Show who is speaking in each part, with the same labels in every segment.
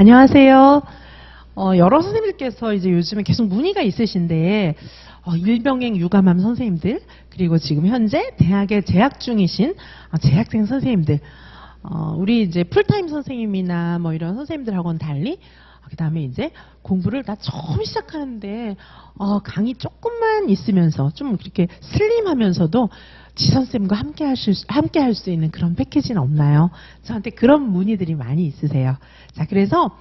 Speaker 1: 안녕하세요. 어, 여러 선생님들께서 이제 요즘에 계속 문의가 있으신데 어, 일병행 유감함 선생님들 그리고 지금 현재 대학에 재학 중이신 어, 재학생 선생님들 어, 우리 이제 풀타임 선생님이나 뭐 이런 선생님들하고는 달리 그 다음에 이제 공부를 나 처음 시작하는데 어, 강의 조금만 있으면서 좀 이렇게 슬림하면서도 지선쌤과 함께 하실 수- 함께 할 수 있는 그런 패키지는 없나요? 저한테 그런 문의들이 많이 있으세요. 자, 그래서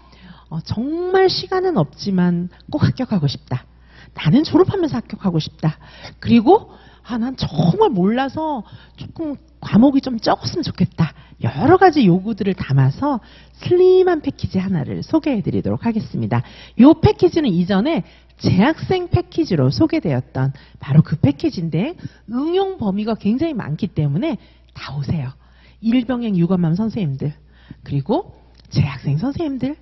Speaker 1: 어, 정말 시간은 없지만 꼭 합격하고 싶다. 나는 졸업하면서 합격하고 싶다. 그리고 아, 난 정말 몰라서 조금 과목이 좀 적었으면 좋겠다. 여러 가지 요구들을 담아서 슬림한 패키지 하나를 소개해 드리도록 하겠습니다. 이 패키지는 이전에 재학생 패키지로 소개되었던 바로 그 패키지인데 응용 범위가 굉장히 많기 때문에 다 오세요. 일병행 유감함 선생님들, 그리고 재학생 선생님들,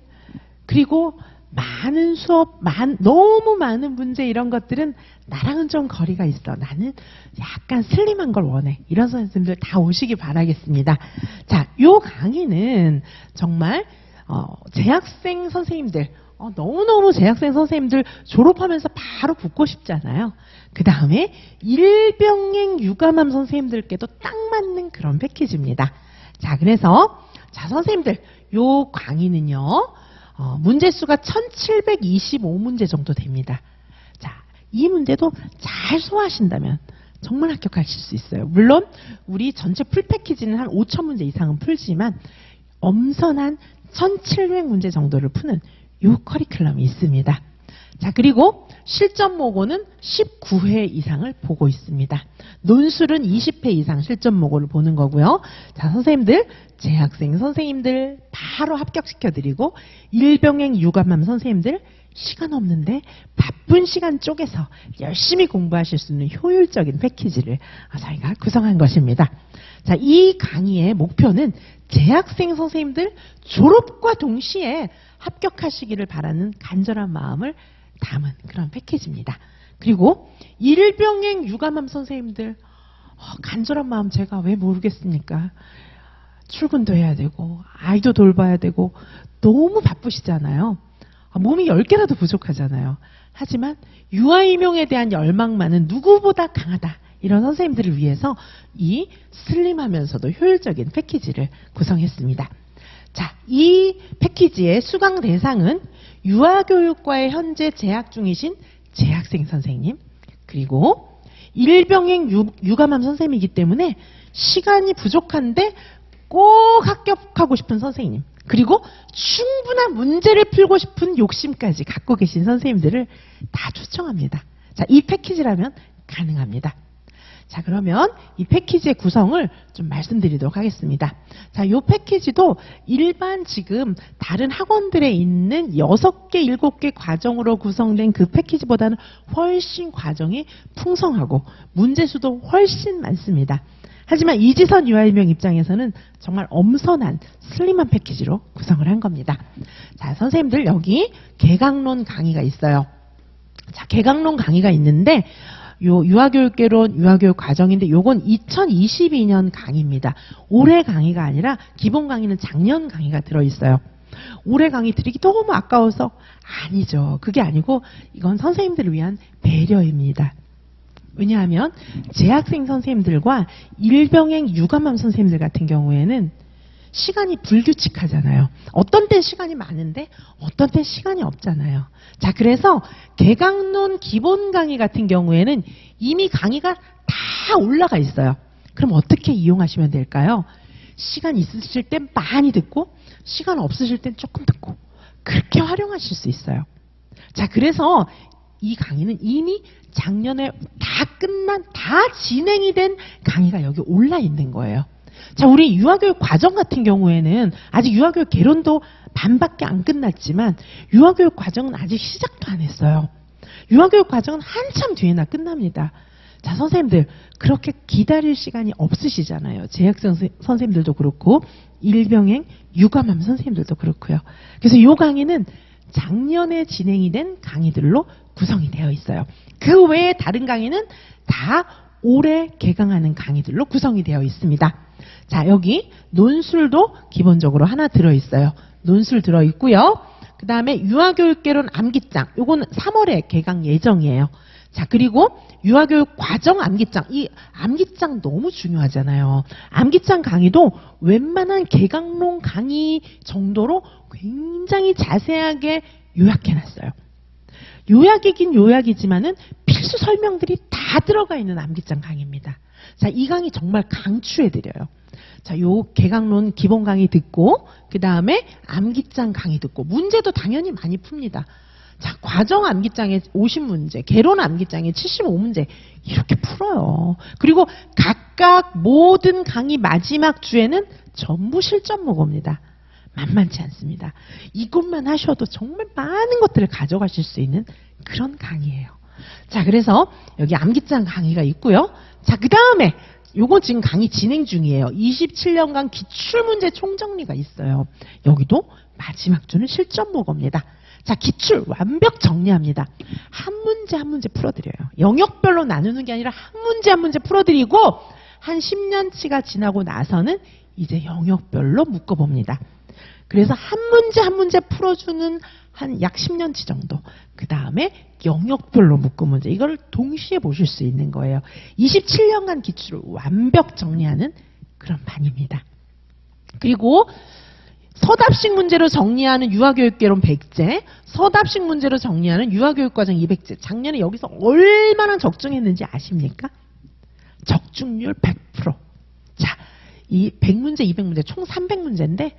Speaker 1: 그리고 많은 수업, 많, 너무 많은 문제 이런 것들은 나랑은 좀 거리가 있어. 나는 약간 슬림한 걸 원해. 이런 선생님들 다 오시기 바라겠습니다. 자, 요 강의는 정말 어, 재학생 선생님들, 어, 너무너무 재학생 선생님들 졸업하면서 바로 붙고 싶잖아요. 그 다음에 일병행 유감함 선생님들께도 딱 맞는 그런 패키지입니다. 자, 그래서 자 선생님들 요 강의는요. 어, 문제 수가 1725문제 정도 됩니다. 자, 이 문제도 잘 소화하신다면 정말 합격하실 수 있어요. 물론 우리 전체 풀 패키지는 한 5,000문제 이상은 풀지만 엄선한 1,700문제 정도를 푸는 요 커리큘럼이 있습니다. 자, 그리고 실전 모고는 19회 이상을 보고 있습니다. 논술은 20회 이상 실전 모고를 보는 거고요. 자, 선생님들, 재학생 선생님들 바로 합격시켜 드리고 일병행 유감함 선생님들 시간 없는데 바쁜 시간 쪼개서 열심히 공부하실 수 있는 효율적인 패키지를 저희가 구성한 것입니다. 자, 이 강의의 목표는 재학생 선생님들 졸업과 동시에 합격하시기를 바라는 간절한 마음을 담은 그런 패키지입니다. 그리고 일병행 유감함 선생님들 어, 간절한 마음 제가 왜 모르겠습니까? 출근도 해야 되고 아이도 돌봐야 되고 너무 바쁘시잖아요. 아, 몸이 10개라도 부족하잖아요. 하지만 유아임용에 대한 열망만은 누구보다 강하다. 이런 선생님들을 위해서 이 슬림하면서도 효율적인 패키지를 구성했습니다. 자, 이 패키지의 수강 대상은 유아교육과에 현재 재학 중이신 재학생 선생님, 그리고 일병행 유, 유감함 선생님이기 때문에 시간이 부족한데 꼭 합격하고 싶은 선생님, 그리고 충분한 문제를 풀고 싶은 욕심까지 갖고 계신 선생님들을 다 초청합니다. 자, 이 패키지라면 가능합니다. 자, 그러면 이 패키지의 구성을 좀 말씀드리도록 하겠습니다. 자, 이 패키지도 일반 지금 다른 학원들에 있는 6개, 7개 과정으로 구성된 그 패키지보다는 훨씬 과정이 풍성하고 문제수도 훨씬 많습니다. 하지만 이지선 유아일명 입장에서는 정말 엄선한 슬림한 패키지로 구성을 한 겁니다. 자, 선생님들 여기 개강론 강의가 있어요. 자, 개강론 강의가 있는데 요 유아교육개론 유아교육 과정인데 요건 2022년 강의입니다. 올해 강의가 아니라 기본 강의는 작년 강의가 들어 있어요. 올해 강의 드리기 너무 아까워서 아니죠. 그게 아니고 이건 선생님들을 위한 배려입니다. 왜냐하면 재학생 선생님들과 일병행 유감함 선생님들 같은 경우에는 시간이 불규칙하잖아요. 어떤 땐 시간이 많은데 어떤 땐 시간이 없잖아요. 자, 그래서 개강론 기본 강의 같은 경우에는 이미 강의가 다 올라가 있어요. 그럼 어떻게 이용하시면 될까요? 시간 있으실 땐 많이 듣고 시간 없으실 땐 조금 듣고 그렇게 활용하실 수 있어요. 자, 그래서 이 강의는 이미 작년에 다 끝난, 다 진행이 된 강의가 여기 올라 있는 거예요. 자, 우리 유아교육 과정 같은 경우에는 아직 유아교육 개론도 반밖에 안 끝났지만 유아교육 과정은 아직 시작도 안 했어요. 유아교육 과정은 한참 뒤에나 끝납니다. 자, 선생님들, 그렇게 기다릴 시간이 없으시잖아요. 재학생 선- 선생님들도 그렇고, 일병행, 유감함 선생님들도 그렇고요. 그래서 이 강의는 작년에 진행이 된 강의들로 구성이 되어 있어요. 그 외에 다른 강의는 다 올해 개강하는 강의들로 구성이 되어 있습니다. 자, 여기 논술도 기본적으로 하나 들어 있어요. 논술 들어 있고요. 그 다음에 유아교육개론 암기장. 요거는 3월에 개강 예정이에요. 자, 그리고 유아교육 과정 암기장. 이 암기장 너무 중요하잖아요. 암기장 강의도 웬만한 개강론 강의 정도로 굉장히 자세하게 요약해놨어요. 요약이긴 요약이지만은 필수 설명들이 다 들어가 있는 암기장 강의입니다. 자, 이 강의 정말 강추해드려요. 자, 요 개강론 기본 강의 듣고, 그 다음에 암기장 강의 듣고, 문제도 당연히 많이 풉니다. 자, 과정 암기장에 50문제, 개론 암기장에 75문제, 이렇게 풀어요. 그리고 각각 모든 강의 마지막 주에는 전부 실전 모고입니다. 만만치 않습니다. 이것만 하셔도 정말 많은 것들을 가져가실 수 있는 그런 강의예요. 자, 그래서 여기 암기장 강의가 있고요. 자, 그 다음에 요거 지금 강의 진행 중이에요. 27년간 기출문제 총정리가 있어요. 여기도 마지막 주는 실전 모고입니다. 자, 기출 완벽 정리합니다. 한 문제 한 문제 풀어드려요. 영역별로 나누는 게 아니라 한 문제 한 문제 풀어드리고 한 10년치가 지나고 나서는 이제 영역별로 묶어봅니다. 그래서 한 문제 한 문제 풀어주는 한 약 10년치 정도. 그 다음에 영역별로 문제. 이걸 동시에 보실 수 있는 거예요. 27년간 기출을 완벽 정리하는 그런 반입니다. 그리고 서답식 문제로 정리하는 유아교육개론 100제, 서답식 문제로 정리하는 유아교육과정 200제. 작년에 여기서 얼마나 적중했는지 아십니까? 적중률 100%. 자, 이 100문제, 200문제, 총 300문제인데,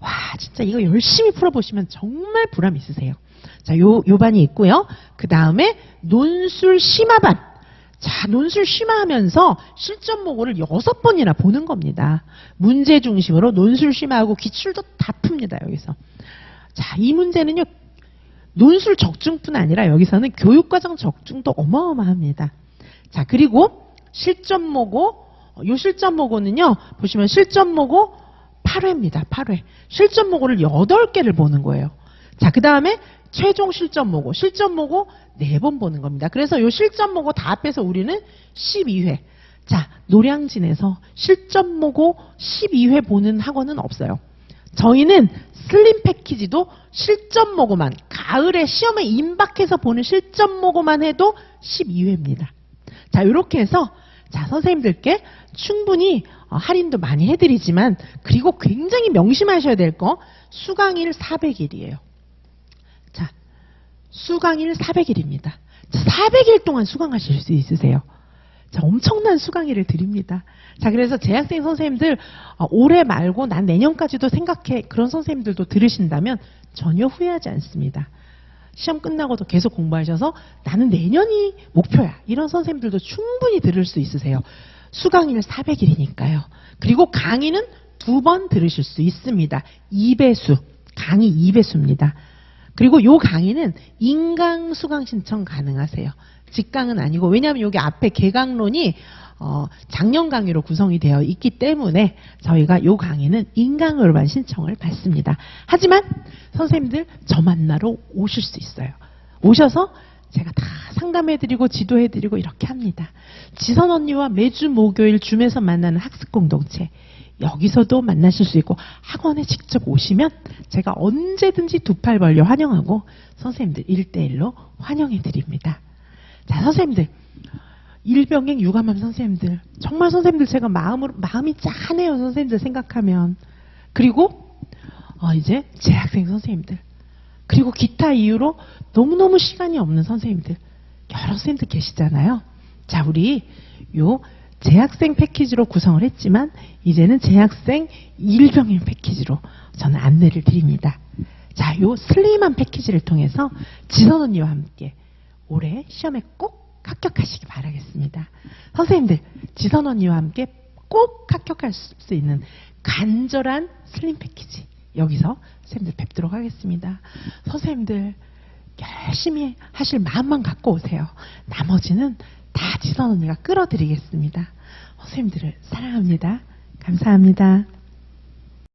Speaker 1: 와, 진짜 이거 열심히 풀어보시면 정말 보람 있으세요. 자, 요, 요 반이 있고요. 그 다음에 논술 심화반. 자, 논술 심화하면서 실전 모고를 여섯 번이나 보는 겁니다. 문제 중심으로 논술 심화하고 기출도 다 풉니다, 여기서. 자, 이 문제는요, 논술 적중뿐 아니라 여기서는 교육과정 적중도 어마어마합니다. 자, 그리고 실전 모고, 요 실전 모고는요, 보시면 실전 모고 8회입니다, 8회. 실전 모고를 8개를 보는 거예요. 자, 그 다음에 최종 실전 모고, 실전 모고 4번 보는 겁니다. 그래서 요 실전 모고 다 합해서 우리는 12회. 자, 노량진에서 실전 모고 12회 보는 학원은 없어요. 저희는 슬림 패키지도 실전 모고만, 가을에 시험에 임박해서 보는 실전 모고만 해도 12회입니다. 자, 이렇게 해서 자, 선생님들께 충분히 어, 할인도 많이 해드리지만 그리고 굉장히 명심하셔야 될 거 수강일 400일이에요. 자, 수강일 400일입니다. 자, 400일 동안 수강하실 수 있으세요. 자, 엄청난 수강일을 드립니다. 자, 그래서 재학생 선생님들 어, 올해 말고 난 내년까지도 생각해 그런 선생님들도 들으신다면 전혀 후회하지 않습니다. 시험 끝나고도 계속 공부하셔서 나는 내년이 목표야. 이런 선생님들도 충분히 들을 수 있으세요. 수강일 400일이니까요. 그리고 강의는 두 번 들으실 수 있습니다. 2배수. 강의 2배수입니다. 그리고 요 강의는 인강 수강 신청 가능하세요. 직강은 아니고 왜냐하면 여기 앞에 개강론이 어, 작년 강의로 구성이 되어 있기 때문에 저희가 요 강의는 인강으로만 신청을 받습니다. 하지만 선생님들 저 만나러 오실 수 있어요. 오셔서 제가 다 상담해드리고 지도해드리고 이렇게 합니다. 지선 언니와 매주 목요일 줌에서 만나는 학습 공동체 여기서도 만나실 수 있고 학원에 직접 오시면 제가 언제든지 두 팔 벌려 환영하고 선생님들 일대일로 환영해드립니다. 자 선생님들. 일병행 유감함 선생님들. 정말 선생님들 제가 마음으로 마음이 짠해요 선생님들 생각하면. 그리고 어, 이제 재학생 선생님들. 그리고 기타 이유로 너무너무 시간이 없는 선생님들. 여러 선생님들 계시잖아요. 자 우리 요 재학생 패키지로 구성을 했지만 이제는 재학생 일병행 패키지로 저는 안내를 드립니다. 자 요 슬림한 패키지를 통해서 지선 언니와 함께 올해 시험에 꼭 합격하시기 바라겠습니다. 선생님들, 지선 언니와 함께 꼭 합격할 수 있는 간절한 슬림 패키지 여기서 선생님들 뵙도록 하겠습니다. 선생님들 열심히 하실 마음만 갖고 오세요. 나머지는 다 지선 언니가 끌어드리겠습니다. 선생님들을 사랑합니다. 감사합니다.